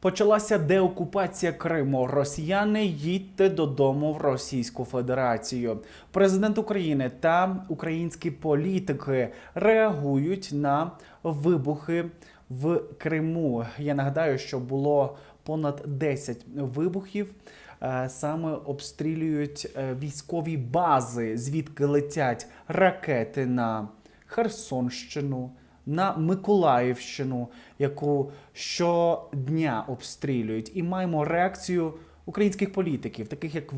Почалася деокупація Криму. Росіяни їдьте додому в Російську Федерацію. Президент України та українські політики реагують на вибухи в Криму. Я нагадаю, що було понад 10 вибухів. Е, Саме обстрілюють е, військові бази, звідки летять ракети на Херсонщину, на Миколаївщину, яку щодня обстрілюють, і маємо реакцію українських політиків, таких як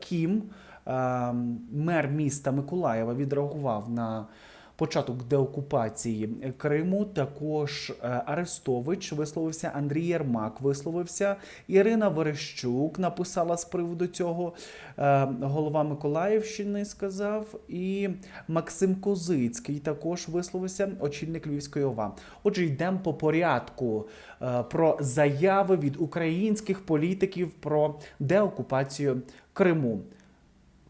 Кім, е, мер міста Миколаєва, відреагував на початок деокупації Криму. Також е, Арестович висловився, Андрій Єрмак висловився, Ірина Верещук написала з приводу цього. е, Голова Миколаївщини сказав, і Максим Козицький також висловився, очільник Львівської ОВА. Отже, йдемо по порядку е, про заяви від українських політиків про деокупацію Криму.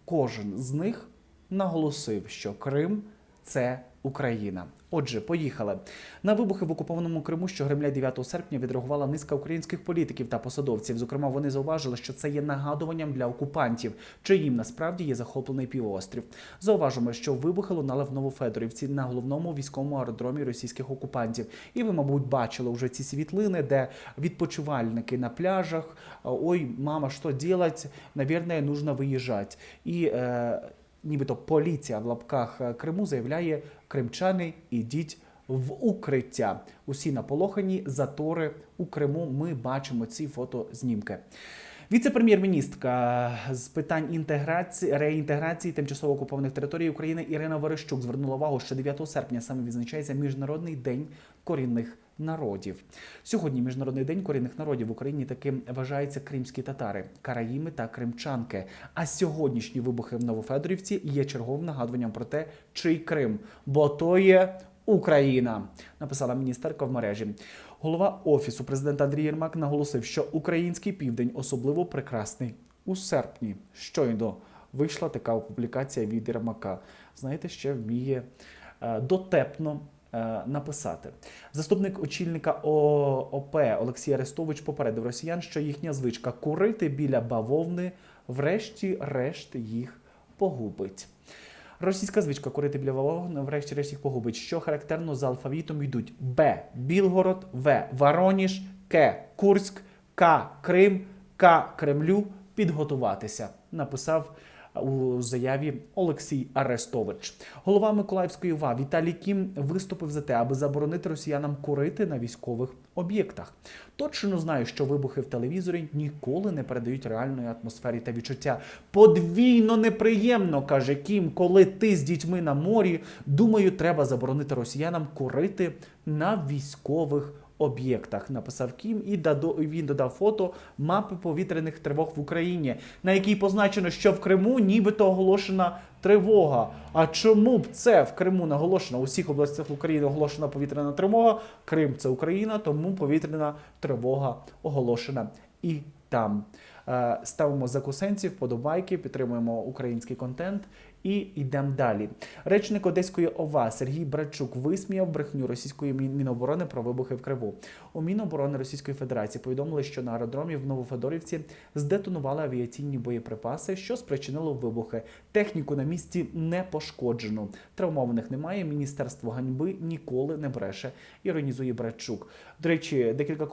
Кожен з них наголосив, що Крим це Україна. Отже, поїхали. На вибухи в окупованому Криму, що гремлять 9 серпня, відреагувала низка українських політиків та посадовців. Зокрема, вони зауважили, що це є нагадуванням для окупантів, чиїм насправді є захоплений півострів. Зауважимо, що вибухи лунали в Новофедорівці на головному військовому аеродромі російських окупантів. І ви, мабуть, бачили вже ці світлини, де відпочивальники на пляжах. Ой, мама, що делать? Наверное, нужно виїжджати. І е, нібито поліція в лапках е, Криму заявляє: кримчани, ідіть в укриття. Усі наполохані затори у Криму. Ми бачимо ці фотознімки. Віце-прем'єр-міністка з питань інтеграції реінтеграції тимчасово окупованих територій України Ірина Верещук звернула увагу, що 9 серпня саме відзначається міжнародний день корінних народів. Сьогодні міжнародний день корінних народів в Україні таким вважаються кримські татари, караїми та кримчанки. А сьогоднішні вибухи в Новофедорівці є черговим нагадуванням про те, чий Крим, бо то є Україна, написала міністерка в мережі. Голова офісу президента Андрій Єрмак наголосив, що український південь особливо прекрасний у серпні. Щойно вийшла така публікація від Єрмака. Знаєте, ще вміє е, дотепно е, написати. Заступник очільника О- ОП Олексій Арестович попередив росіян, що їхня звичка курити біля бавовни, врешті-решт їх погубить. Російська звичка курити біля бавовни, врешті-решт їх погубить. Що характерно за алфавітом йдуть Б. Білгород, В. Вороніж, К. Курськ, К. Крим, К. Кремлю. Підготуватися. Написав у заяві Олексій Арестович. Голова Миколаївської ОВА Віталій Кім виступив за те, аби заборонити росіянам курити на військових об'єктах. Точно знаю, що вибухи в телевізорі ніколи не передають реальної атмосфері та відчуття. Подвійно неприємно, каже Кім, коли ти з дітьми на морі. Думаю, треба заборонити росіянам курити на військових об'єктах, написав Кім, і він додав фото мапи повітряних тривог в Україні, на якій позначено, що в Криму нібито оголошена тривога. А чому б це в Криму наголошено? У всіх областях України оголошена повітряна тривога. Крим це Україна, тому повітряна тривога оголошена і там. Е, Ставимо закусенці, вподобайки, підтримуємо український контент і йдемо далі. Речник Одеської ОВА Сергій Братчук висміяв брехню російської Мін- Міноборони про вибухи в Криму. У Міноборони Російської Федерації повідомили, що на аеродромі в Новофедорівці здетонували авіаційні боєприпаси, що спричинило вибухи. Техніку на місці не пошкоджено. Травмованих немає. Міністерство ганьби ніколи не бреше. Іронізує Братчук. До речі, декілька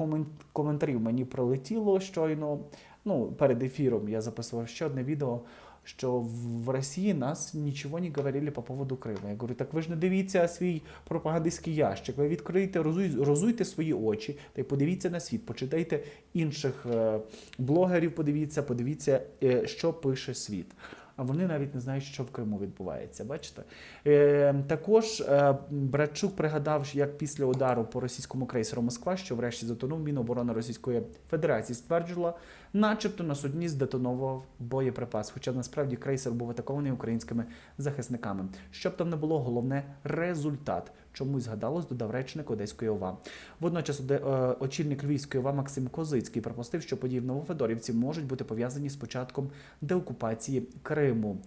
коментарів мені прилетіло щойно. Ну, перед ефіром я записував ще одне відео, що в Росії нас нічого не говорили по поводу Криму. Я говорю, так ви ж не дивіться свій пропагандистський ящик. Ви відкрийте, розуйте свої очі та й подивіться на світ, почитайте інших е, блогерів, подивіться, подивіться, е, що пише світ. А вони навіть не знають, що в Криму відбувається. Бачите? Е, також е, Братчук пригадав, як після удару по російському крейсеру Москва, що врешті затонув Міноборони Російської Федерації, стверджувала, начебто на судні здетонував боєприпас. Хоча насправді крейсер був атакований українськими захисниками. Щоб там не було, головне результат. Чомусь згадалось, додав речник Одеської ОВА. Водночас е, очільник Львівської ОВА Максим Козицький припустив, що події в Новофедорівці можуть бути пов'язані з початком деокупації Криму.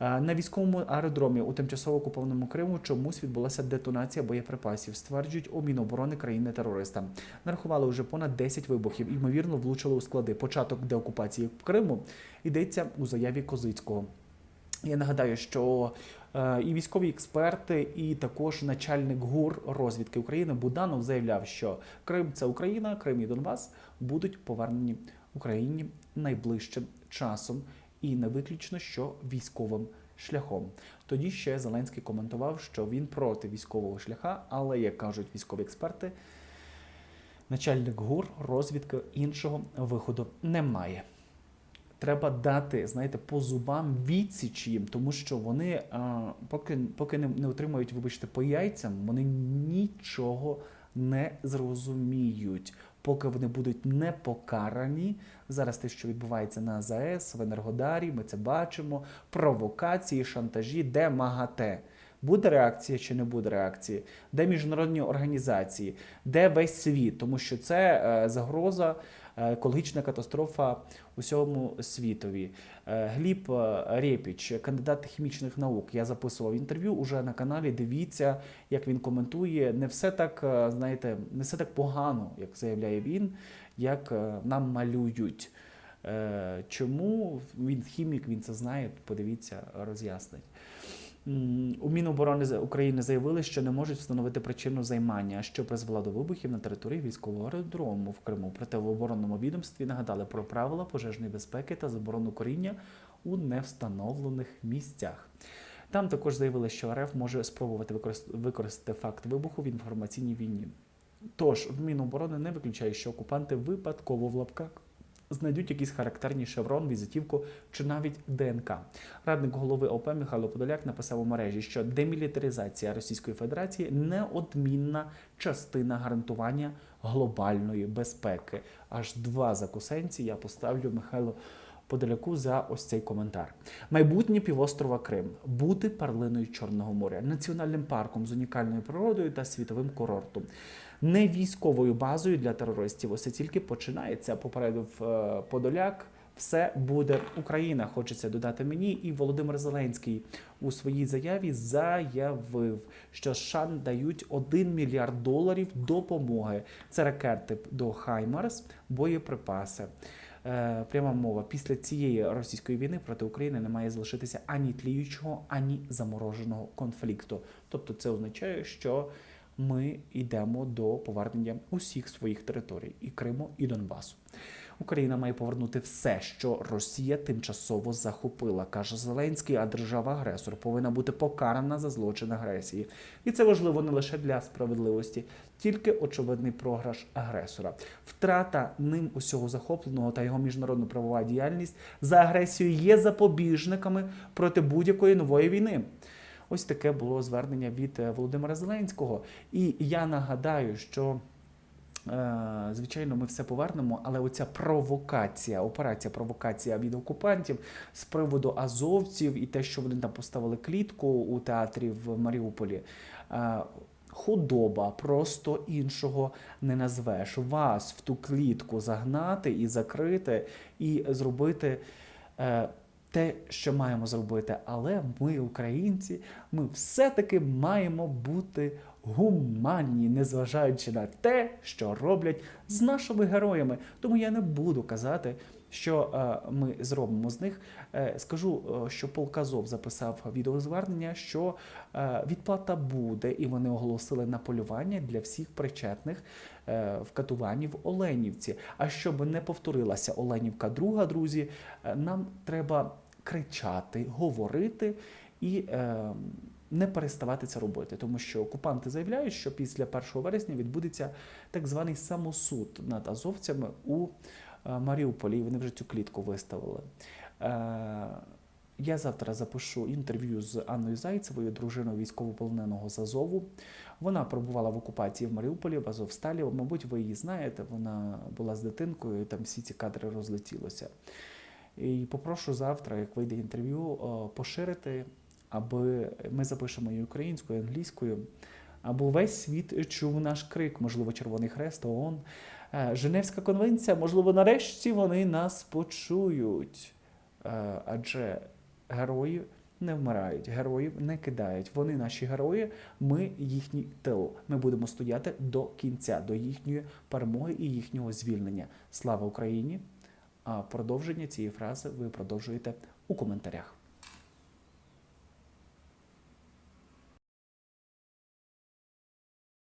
Е, На військовому аеродромі у тимчасово окупованому Криму чомусь відбулася детонація боєприпасів, стверджують у Міноборони країни-терориста. Нарахували вже понад 10 вибухів, ймовірно, влучили у склади. Початок деокупації Криму йдеться у заяві Козицького. Я нагадаю, що е, і військові експерти, і також начальник ГУР розвідки України Буданов заявляв, що Крим це Україна, Крим і Донбас будуть повернені Україні найближчим часом, і не виключно, що військовим шляхом. Тоді ще Зеленський коментував, що він проти військового шляха, але як кажуть військові експерти, начальник ГУР розвідки іншого виходу немає треба дати, знаєте, по зубам відсіч їм, тому що вони, а, поки, поки не, не отримають, вибачте, по яйцям, вони нічого не зрозуміють. Поки вони будуть не покарані, зараз те, що відбувається на АЗС, в Енергодарі, ми це бачимо. Провокації, шантажі, де МАГАТЕ. Буде реакція чи не буде реакції? Де міжнародні організації, де весь світ? Тому що це е, загроза, е, екологічна катастрофа усьому світові. Е, Гліб е, Рєпіч, кандидат хімічних наук. Я записував інтерв'ю уже на каналі. Дивіться, як він коментує. Не все так, е, знаєте, не все так погано, як заявляє він, як е, нам малюють. Е, Чому він хімік, він це знає. Подивіться, роз'яснить. У Міноборони України заявили, що не можуть встановити причину займання, що призвела до вибухів на території військового аеродрому в Криму. Проте в оборонному відомстві нагадали про правила пожежної безпеки та заборону коріння у невстановлених місцях. Там також заявили, що РФ може спробувати використ- використати факт вибуху в інформаційній війні. Тож в Міноборони не виключає, що окупанти випадково в лапках знайдуть якийсь характерний шеврон, візитівку чи навіть ДНК. Радник голови ОП Михайло Подоляк написав у мережі, що демілітаризація Російської Федерації неодмінна частина гарантування глобальної безпеки. Аж два закусенці я поставлю Михайло. Подоляку за ось цей коментар. Майбутнє півострова Крим бути перлиною Чорного моря, національним парком з унікальною природою та світовим курортом, не військовою базою для терористів. Ось тільки починається. Попередив е, Подоляк. Все буде Україна. Хочеться додати мені. І Володимир Зеленський у своїй заяві заявив, що США дають 1 мільярд доларів допомоги. Це ракети до Хаймарс, боєприпаси. Е, Пряма мова після цієї російської війни проти України не має залишитися ані тліючого, ані замороженого конфлікту. Тобто, це означає, що ми йдемо до повернення усіх своїх територій і Криму, і Донбасу. Україна має повернути все, що Росія тимчасово захопила, каже Зеленський. А держава-агресор повинна бути покарана за злочин агресії. І це важливо не лише для справедливості, тільки очевидний програш агресора. Втрата ним усього захопленого та його міжнародно правова діяльність за агресією є запобіжниками проти будь-якої нової війни. Ось таке було звернення від е, Володимира Зеленського. І я нагадаю, що. Е, Звичайно, ми все повернемо, але оця провокація, операція провокація від окупантів з приводу азовців і те, що вони там поставили клітку у театрі в Маріуполі. Худоба просто іншого не назвеш. Вас в ту клітку загнати і закрити, і зробити е, те, що маємо зробити. Але ми, українці, ми все-таки маємо бути гуманні, незважаючи на те, що роблять з нашими героями. Тому я не буду казати, що е, ми зробимо з них. Е, скажу, е, що полк Азов записав відеозвернення, що відплата буде, і вони оголосили на полювання для всіх причетних в катуванні в Оленівці. А щоб не повторилася Оленівка друга, друзі, нам треба кричати, говорити і. Не переставати це робити, тому що окупанти заявляють, що після 1 вересня відбудеться так званий самосуд над азовцями у Маріуполі. І вони вже цю клітку виставили. Е, Я завтра запишу інтерв'ю з Анною Зайцевою, дружиною військовополоненого з Азову. Вона перебувала в окупації в Маріуполі, в Азовсталі. Мабуть, ви її знаєте. Вона була з дитинкою, і там всі ці кадри розлетілося. І попрошу завтра, як вийде інтерв'ю, е, поширити, аби ми запишемо і українською, англійською, аби весь світ чув наш крик, можливо, Червоний Хрест, ООН. Е, Женевська конвенція, можливо, нарешті вони нас почують. Е, Адже герої не вмирають, героїв не кидають. Вони наші герої, ми їхній тил. Ми будемо стояти до кінця, до їхньої перемоги і їхнього звільнення. Слава Україні! А продовження цієї фрази ви продовжуєте у коментарях.